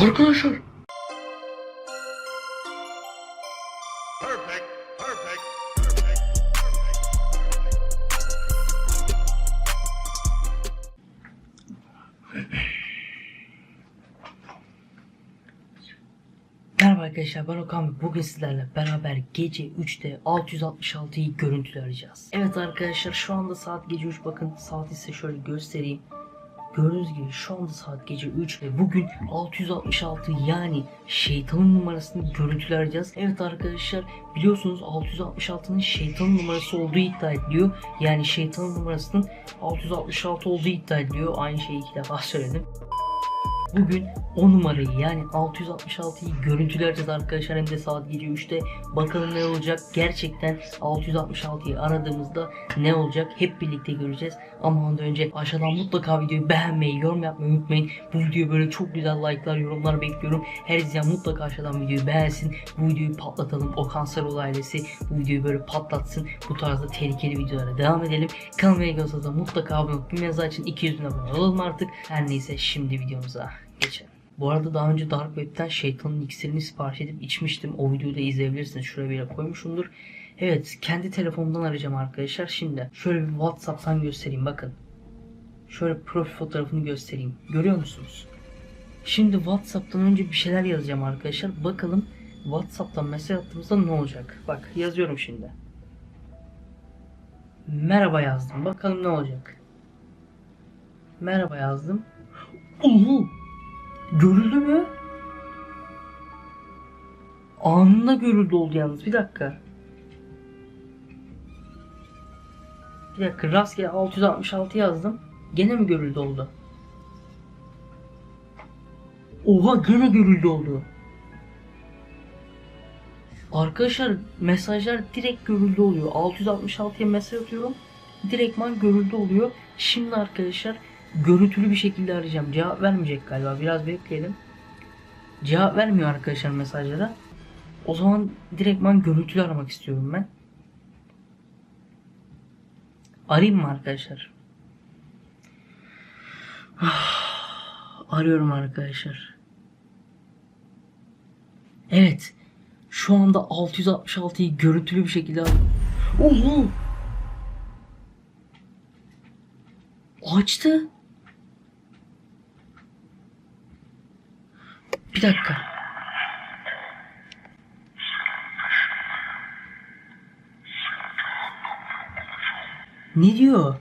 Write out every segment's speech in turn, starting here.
Arkadaşlar Perfect, perfect, perfect, Merhaba arkadaşlar ben Okan ve bugün sizlerle beraber gece 3'te 666'yı görüntülü arayacağız. Evet arkadaşlar şu anda saat gece 3 bakın saati size şöyle göstereyim. Gördüğünüz gibi şu anda saat gece 3 ve bugün 666 yani şeytanın numarasını görüntülü arayacağız. Evet arkadaşlar biliyorsunuz 666'nın şeytanın numarası olduğu iddia ediliyor. Yani şeytanın numarasının 666 olduğu iddia ediliyor. Aynı şeyi iki defa söyledim. Bugün o numarayı yani 666'yı görüntüleyeceğiz arkadaşlar hem de saat gece 3'te. Bakalım ne olacak. Gerçekten 666'yı aradığımızda ne olacak hep birlikte göreceğiz. Ama ondan önce aşağıdan mutlaka videoyu beğenmeyi, yorum yapmayı unutmayın. Bu videoya böyle çok güzel like'lar, yorumlar bekliyorum. Her izleyen mutlaka aşağıdan videoyu beğensin. Bu videoyu patlatalım. O Sarıoğlu ailesi bu videoyu böyle patlatsın. Bu tarzda tehlikeli videolara devam edelim. Kanalıma ilgili mutlaka abone olup bir mezar için 200 bin abone olalım artık. Her neyse şimdi videomuza geçelim. Bu arada daha önce Dark Web'ten şeytanın iksirini sipariş edip içmiştim. O videoyu da izleyebilirsiniz. Şuraya bir yere koymuşumdur. Evet kendi telefonumdan arayacağım arkadaşlar. Şimdi şöyle bir Whatsapp'tan göstereyim bakın. Şöyle profil fotoğrafını göstereyim. Görüyor musunuz? Şimdi Whatsapp'tan önce bir şeyler yazacağım arkadaşlar. Bakalım Whatsapp'tan mesaj attığımızda ne olacak? Bak yazıyorum şimdi. Merhaba yazdım. Bakalım ne olacak. Merhaba yazdım. Uhu! Görüldü mü? Anında görüldü oldu yalnız. Bir dakika. Bir dakika rastgele 666 yazdım. Gene mi görüldü oldu? Oha gene görüldü oldu. Arkadaşlar mesajlar direkt görüldü oluyor. 666'ya mesaj atıyorum. Direktman görüldü oluyor. Şimdi arkadaşlar görüntülü bir şekilde arayacağım. Cevap vermeyecek galiba. Biraz bekleyelim. Cevap vermiyor arkadaşlar mesajlara. O zaman direktman görüntülü aramak istiyorum ben. Arayayım mı arkadaşlar? Arıyorum arkadaşlar. Evet. Şu anda 666'yı görüntülü bir şekilde Oho! Açtı. Bir dakika. Ne diyor?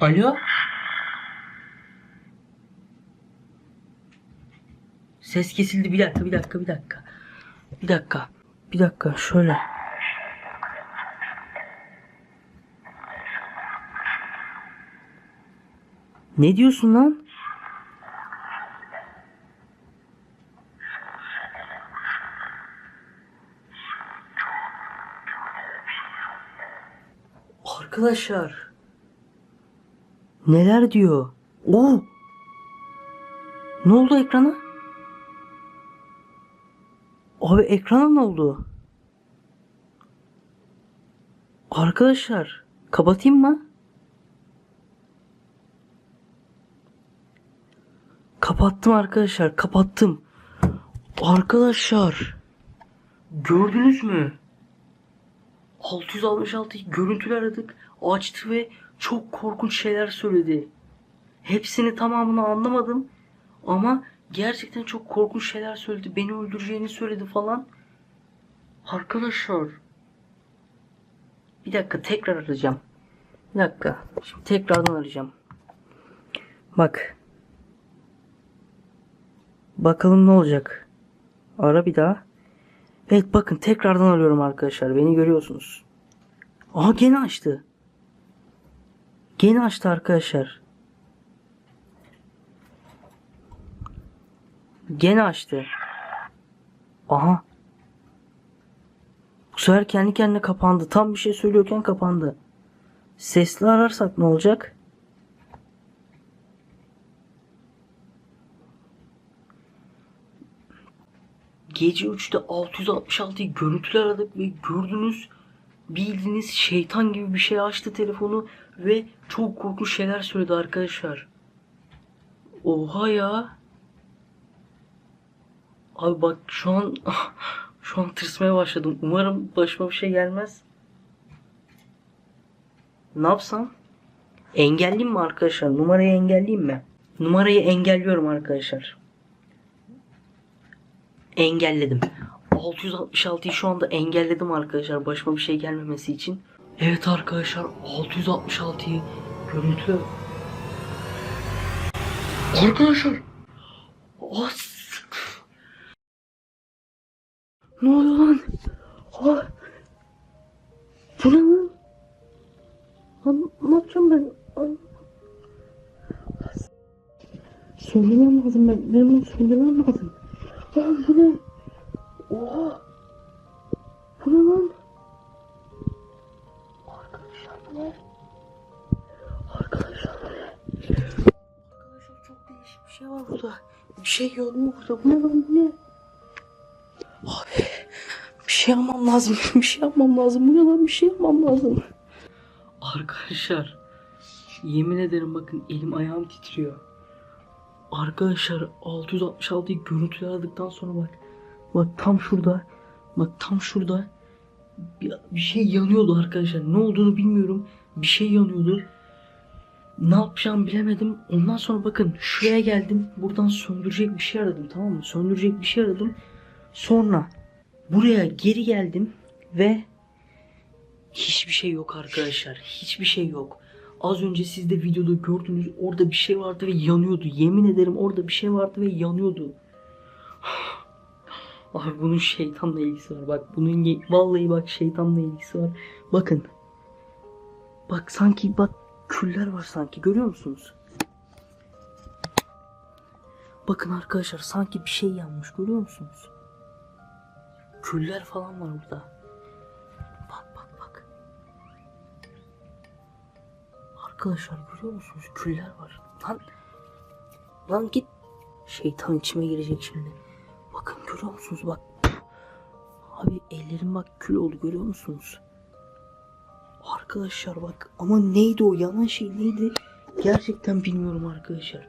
Alo? Ses kesildi. Bir dakika, bir dakika, bir dakika. Bir dakika. Bir dakika, şöyle. Ne diyorsun lan? Arkadaşlar. Neler diyor? Oo. Ne oldu ekrana? Abi ekrana ne oldu? Arkadaşlar kapatayım mı? Kapattım arkadaşlar kapattım. Arkadaşlar gördünüz mü? 666 görüntüler aradık. Açtı ve çok korkunç şeyler söyledi. Hepsini tamamını anlamadım. Ama gerçekten çok korkunç şeyler söyledi. Beni öldüreceğini söyledi falan. Arkadaşlar. Bir dakika tekrar arayacağım. Bir dakika. Şimdi tekrardan arayacağım. Bak. Bakalım ne olacak. Ara bir daha. Evet bakın tekrardan arıyorum arkadaşlar. Beni görüyorsunuz. Aha gene açtı. Gene açtı arkadaşlar. Gene açtı. Aha. Bu sefer kendi kendine kapandı. Tam bir şey söylüyorken kapandı. Sesli ararsak ne olacak? Gece 3'te 666'yı görüntülü aradık ve gördünüz bildiğiniz şeytan gibi bir şey açtı telefonu ve çok korkunç şeyler söyledi arkadaşlar. Oha ya. Abi bak şu an şu an tırsmaya başladım. Umarım başıma bir şey gelmez. Ne yapsam? Engelleyeyim mi arkadaşlar? Numarayı engelleyeyim mi? Numarayı engelliyorum arkadaşlar. Engelledim. 666'yı şu anda engelledim arkadaşlar başıma bir şey gelmemesi için. Evet arkadaşlar 666'yı görüntü Arkadaşlar As Ne oluyor lan? Ha? Bu ne lan? Lan ne yapacağım ben? Söylemem lazım ben. Benim bunu söylemem lazım. Lan bu ne? Oha! Bu ne lan? Arkadaşlar bu ne? Arkadaşlar bu ne? Arkadaşlar çok değişik bir şey var burada. Bir şey yanıyor burada. Bu ne lan bu ne? Abi bir şey yapmam lazım. Bir şey yapmam lazım. Bu ne lan bir şey yapmam lazım. Arkadaşlar yemin ederim bakın elim ayağım titriyor. Arkadaşlar 666'yı görüntüler aldıktan sonra bak. Bak tam şurada. Bak tam şurada. Bir, bir şey yanıyordu arkadaşlar. Ne olduğunu bilmiyorum. Bir şey yanıyordu. Ne yapacağımı bilemedim. Ondan sonra bakın şuraya geldim. Buradan söndürecek bir şey aradım tamam mı? Söndürecek bir şey aradım. Sonra buraya geri geldim ve hiçbir şey yok arkadaşlar. Hiçbir şey yok. Az önce siz de videoda gördünüz. Orada bir şey vardı ve yanıyordu. Yemin ederim orada bir şey vardı ve yanıyordu. Abi bunun şeytanla ilgisi var. Bak bunun vallahi bak şeytanla ilgisi var. Bakın. Bak sanki bak küller var sanki. Görüyor musunuz? Bakın arkadaşlar sanki bir şey yanmış. Görüyor musunuz? Küller falan var burada. Arkadaşlar görüyor musunuz? Küller var. Lan. Lan git. Şeytan içime girecek şimdi. Bakın görüyor musunuz? Bak. Abi ellerim bak kül oldu görüyor musunuz? Arkadaşlar bak ama neydi o yanan şey neydi? Gerçekten bilmiyorum arkadaşlar.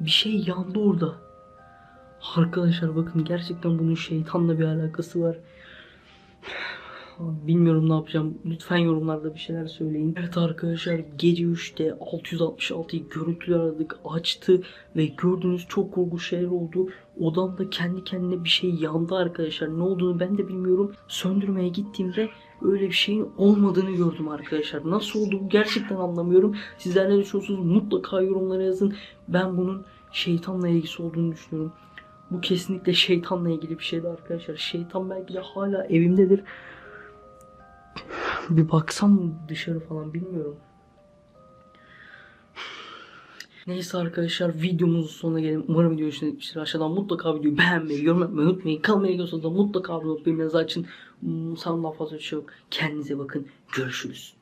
Bir şey yandı orada. Arkadaşlar bakın gerçekten bunun şeytanla bir alakası var. Bilmiyorum ne yapacağım. Lütfen yorumlarda bir şeyler söyleyin. Evet arkadaşlar gece 3'te 666'yı görüntüler aradık açtı ve gördüğünüz çok korkunç şeyler oldu. Odamda kendi kendine bir şey yandı arkadaşlar. Ne olduğunu ben de bilmiyorum. Söndürmeye gittiğimde öyle bir şeyin olmadığını gördüm arkadaşlar. Nasıl oldu bu gerçekten anlamıyorum. Sizler ne düşünüyorsunuz mutlaka yorumlara yazın. Ben bunun şeytanla ilgisi olduğunu düşünüyorum. Bu kesinlikle şeytanla ilgili bir şeydi arkadaşlar. Şeytan belki de hala evimdedir. Bir baksam dışarı falan bilmiyorum. Neyse arkadaşlar videomuzun sonuna gelelim. Umarım video hoşuna gitmiştir. Aşağıdan mutlaka videoyu beğenmeyi, yorum yapmayı unutmayın. Kanalıma ilgili mutlaka abone olup bilmenizi açın. Sanırım daha fazla bir şey yok. Kendinize bakın. Görüşürüz.